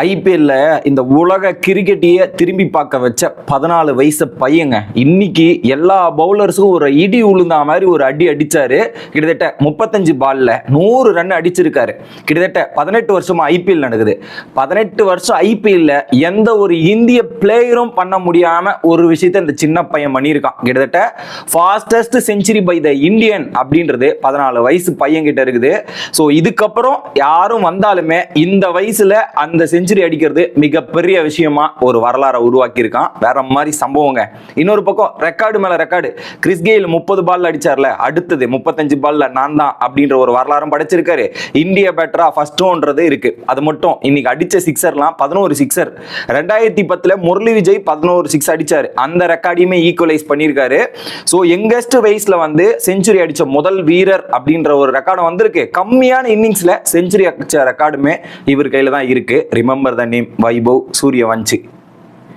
ஐபிஎல்ல இந்த உலக கிரிக்கெட்டையே திரும்பி பார்க்க வச்ச பதினாலு வயசு பையங்க. இன்னைக்கு எல்லா பவுலர்ஸுக்கும் ஒரு இடி உளுந்தா மாதிரி ஒரு அடி அடிச்சாரு. கிட்டத்தட்ட முப்பத்தஞ்சு பால்ல நூறு ரன் அடிச்சிருக்காரு. கிட்டத்தட்ட பதினெட்டு வருஷமா ஐபிஎல் நடக்குது. பதினெட்டு வருஷம் ஐபிஎல்ல எந்த ஒரு இந்திய பிளேயரும் பண்ண முடியாம ஒரு விஷயத்த இந்த சின்ன பையன் பண்ணியிருக்கான். கிட்டத்தட்ட fastest century by the Indian அப்படின்றது பதினாலு வயசு பையன் கிட்ட இருக்குது. ஸோ இதுக்கப்புறம் யாரும் வந்தாலுமே இந்த வயசுல அந்த செஞ்சுரி அடிக்கிறது மிகப்பெரிய விஷயமா ஒரு வரலாறை உருவாக்கியிருக்கான். வேற மாதிரி சம்பவங்க. இன்னொரு பக்கம் ரெக்கார்டு மேல ரெக்கார்டு. கிறிஸ் கெயில் முப்பது பால்ல அடிச்சார்ல அடுத்தது முப்பத்தஞ்சு பால்ல நான் தான் அப்படின்ற ஒரு வரலாறும் படைச்சிருக்காரு. இந்தியா பேட்டரா ஃபர்ஸ்டோன்றது இருக்கு. அது மட்டும் இன்னைக்கு அடிச்ச சிக்ஸர்லாம் பதினோரு சிக்ஸர் ரெண்டாயிரத்தி பத்துல முரளி விஜய் பதினோரு சிக்ஸ் அடிச்சாரு. அந்த ரெக்கார்டையுமே ஈக்குவலைஸ் பண்ணியிருக்காரு. ஸோ யங்கஸ்ட் வயசுல வந்து செஞ்சுரி அடிச்ச முதல் வீரர் அப்படின்ற ஒரு ரெக்கார்டு வந்திருக்கு. கம்மியான இன்னிங்ஸ்ல செஞ்சுரி அடிச்ச ரெக்கார்டுமே இவர் கையில தான் இருக்கு. Remember the name Vaibhav Suryavanshi